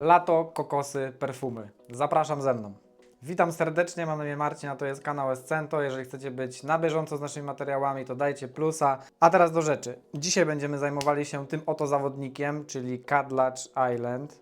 Lato, kokosy, perfumy. Zapraszam ze mną. Witam serdecznie, mam na imię Marcin, a to jest kanał Escento. Jeżeli chcecie być na bieżąco z naszymi materiałami, to dajcie plusa. A teraz do rzeczy. Dzisiaj będziemy zajmowali się tym oto zawodnikiem, czyli Kadlacz Island.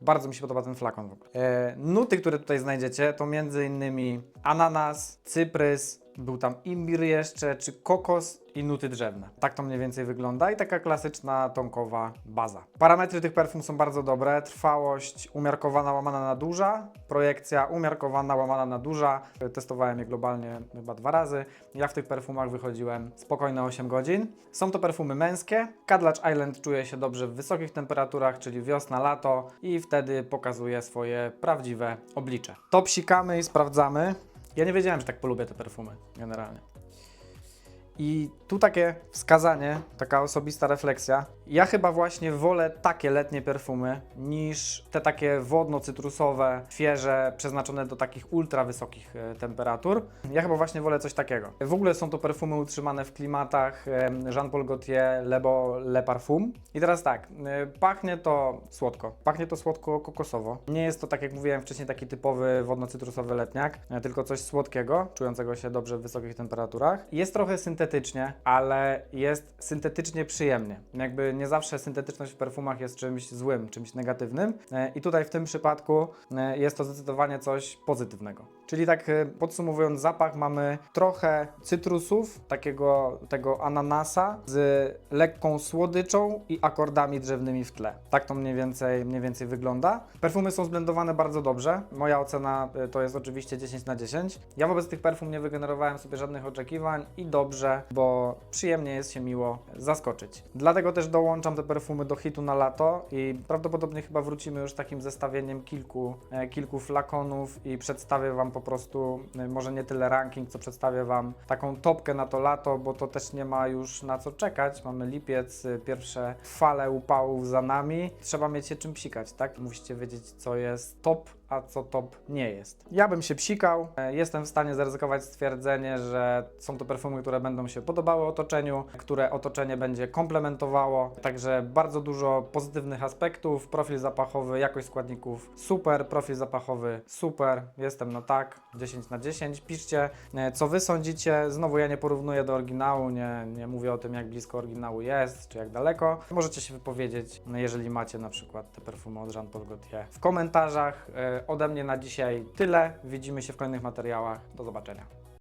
Bardzo mi się podoba ten flakon w ogóle. E, nuty, które tutaj znajdziecie, to innymi ananas, cyprys, był tam imbir jeszcze, czy kokos i nuty drzewne. Tak to mniej więcej wygląda i taka klasyczna tonkowa baza. Parametry tych perfum są bardzo dobre. Trwałość umiarkowana łamana na duża, projekcja umiarkowana łamana na duża. Testowałem je globalnie chyba dwa razy. Ja w tych perfumach wychodziłem spokojne 8 godzin. Są to perfumy męskie. Kadlacz Island czuje się dobrze w wysokich temperaturach, czyli wiosna, lato i wtedy pokazuje swoje prawdziwe oblicze. To psikamy i sprawdzamy. Ja nie wiedziałem, że tak polubię te perfumy generalnie. I tu takie wskazanie, taka osobista refleksja. Ja chyba właśnie wolę takie letnie perfumy niż te takie wodno-cytrusowe, świeże, przeznaczone do takich ultra wysokich e, temperatur. Ja chyba właśnie wolę coś takiego. W ogóle są to perfumy utrzymane w klimatach Jean-Paul Gaultier Lebo Le Parfum. I teraz tak, e, pachnie to słodko. Pachnie to słodko kokosowo. Nie jest to, tak jak mówiłem wcześniej, taki typowy wodno-cytrusowy letniak, e, tylko coś słodkiego, czującego się dobrze w wysokich temperaturach. Jest trochę syntetycznie, ale jest syntetycznie przyjemnie. Jakby nie zawsze syntetyczność w perfumach jest czymś złym, czymś negatywnym. E, I tutaj w tym przypadku e, jest to zdecydowanie coś pozytywnego. Czyli tak e, podsumowując, zapach mamy trochę cytrusów, takiego tego ananasa z lekką słodyczą i akordami drzewnymi w tle. Tak to mniej więcej, mniej więcej wygląda. Perfumy są zblendowane bardzo dobrze. Moja ocena e, to jest oczywiście 10 na 10. Ja wobec tych perfum nie wygenerowałem sobie żadnych oczekiwań i dobrze, bo przyjemnie jest się miło zaskoczyć. Dlatego też dołączam te perfumy do hitu na lato i prawdopodobnie chyba wrócimy już takim zestawieniem kilku, e, kilku flakonów i przedstawię Wam po prostu, e, może nie tyle ranking, co przedstawię Wam taką topkę na to lato, bo to też nie ma już na co czekać. Mamy lipiec, e, pierwsze fale upałów za nami. Trzeba mieć się czym psikać, tak? Musicie wiedzieć, co jest top, a co top nie jest. Ja bym się psikał. E, Jestem w stanie zaryzykować stwierdzenie, że są to perfumy, które będą się podobały otoczeniu, które otoczenie będzie komplementowało. Także bardzo dużo pozytywnych aspektów. Profil zapachowy, jakość składników super, profil zapachowy super. Jestem na tak, 10 na 10. Piszcie, e, co wy sądzicie. Znowu ja nie porównuję do oryginału, nie, nie mówię o tym, jak blisko oryginału jest, czy jak daleko. Możecie się wypowiedzieć, no, jeżeli macie na przykład te perfumy od Jean-Paul Gaultier w komentarzach. Ode mnie na dzisiaj tyle. Widzimy się w kolejnych materiałach. Do zobaczenia.